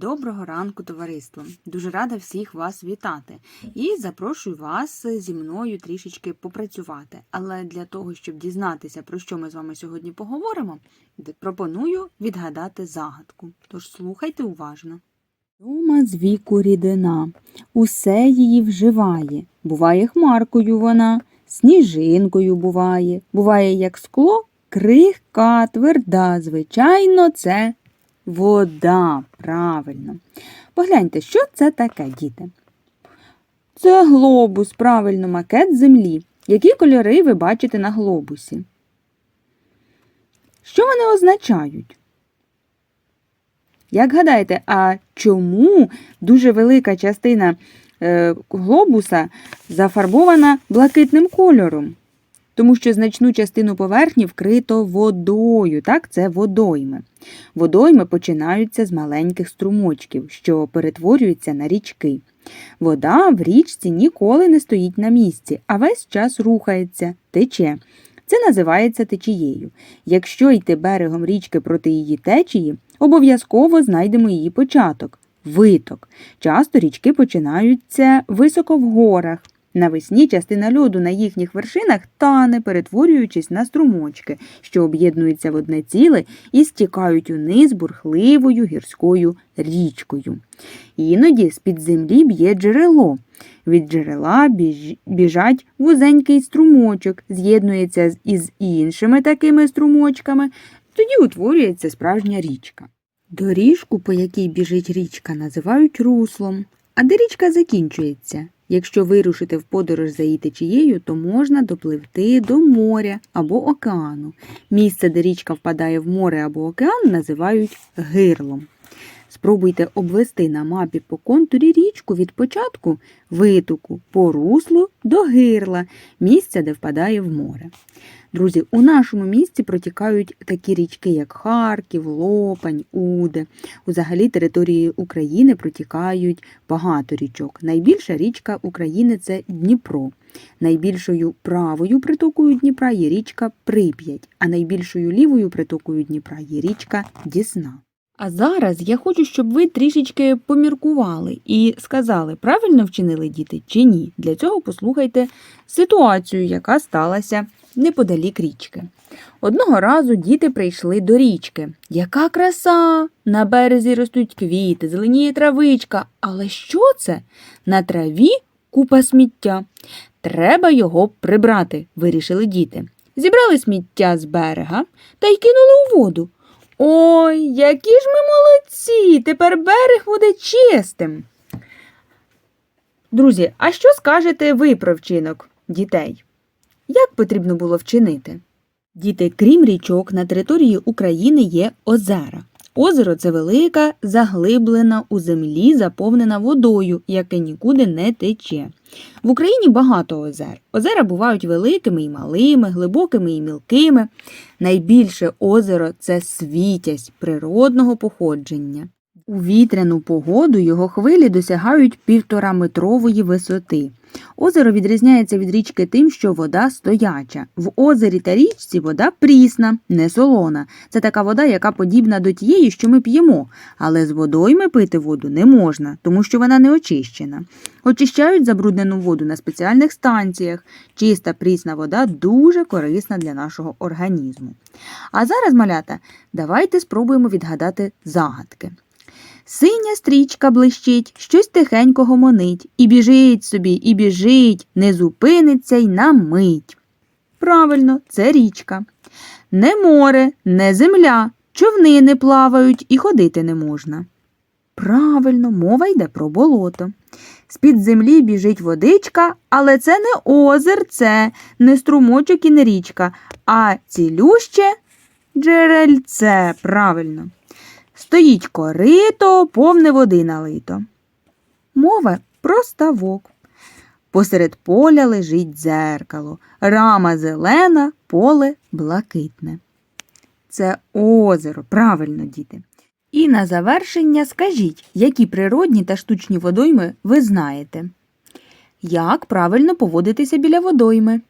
Доброго ранку, товариство! Дуже рада всіх вас вітати і запрошую вас зі мною трішечки попрацювати. Але для того, щоб дізнатися, про що ми з вами сьогодні поговоримо, пропоную відгадати загадку. Тож слухайте уважно. Дома з віку рідина, усе її вживає. Буває хмаркою вона, сніжинкою буває, буває як скло, крихка, тверда. Звичайно, це Вода, правильно. Погляньте, що це таке, діти? Це глобус, правильно, макет землі. Які кольори ви бачите на глобусі? Що вони означають? Як гадаєте, а чому дуже велика частина е, глобуса зафарбована блакитним кольором? Тому що значну частину поверхні вкрито водою, так, це водойми. Водойми починаються з маленьких струмочків, що перетворюються на річки. Вода в річці ніколи не стоїть на місці, а весь час рухається, тече. Це називається течією. Якщо йти берегом річки проти її течії, обов'язково знайдемо її початок виток. Часто річки починаються високо в горах. Навесні частина льоду на їхніх вершинах тане, перетворюючись на струмочки, що об'єднуються в одне ціле і стікають униз бурхливою гірською річкою. Іноді з-під землі б'є джерело. Від джерела біж... біжать вузенький струмочок, з'єднується із іншими такими струмочками, тоді утворюється справжня річка. Доріжку, по якій біжить річка, називають руслом. А де річка закінчується? Якщо вирушити в подорож за її течією, то можна допливти до моря або океану. Місце, де річка впадає в море або океан, називають гирлом. Спробуйте обвести на мапі по контурі річку від початку витоку по руслу до гирла, місця, де впадає в море. Друзі, у нашому місті протікають такі річки, як Харків, Лопань, Уде. Взагалі території України протікають багато річок. Найбільша річка України це Дніпро. Найбільшою правою притокою Дніпра є річка Прип'ять, а найбільшою лівою притокою Дніпра є річка Дісна. А зараз я хочу, щоб ви трішечки поміркували і сказали, правильно вчинили діти чи ні. Для цього послухайте ситуацію, яка сталася неподалік річки. Одного разу діти прийшли до річки. Яка краса! На березі ростуть квіти, зеленіє травичка. Але що це? На траві купа сміття. Треба його прибрати, вирішили діти. Зібрали сміття з берега та й кинули у воду. Ой, які ж ми молодці! Тепер берег буде чистим. Друзі, а що скажете ви про вчинок дітей? Як потрібно було вчинити? Діти, крім річок, на території України є озера. Озеро це велика, заглиблена у землі, заповнена водою, яке нікуди не тече. В Україні багато озер. Озера бувають великими і малими, глибокими і мілкими. Найбільше озеро це світязь природного походження. У вітряну погоду його хвилі досягають півтораметрової висоти. Озеро відрізняється від річки тим, що вода стояча. В озері та річці вода прісна, не солона. Це така вода, яка подібна до тієї, що ми п'ємо, але з водойми пити воду не можна, тому що вона не очищена. Очищають забруднену воду на спеціальних станціях. Чиста прісна вода дуже корисна для нашого організму. А зараз, малята, давайте спробуємо відгадати загадки. Синя стрічка блищить, щось тихенько гомонить, і біжить собі, і біжить, не зупиниться й на мить. Правильно, це річка. Не море, не земля, човни не плавають і ходити не можна. Правильно, мова йде про болото. З-під землі біжить водичка, але це не озерце, не струмочок і не річка, а цілюще джерельце. Правильно. Стоїть корито, повне води налито. Мова про ставок. Посеред поля лежить дзеркало, рама зелена, поле блакитне. Це озеро, правильно, діти. І на завершення скажіть, які природні та штучні водойми ви знаєте? Як правильно поводитися біля водойми?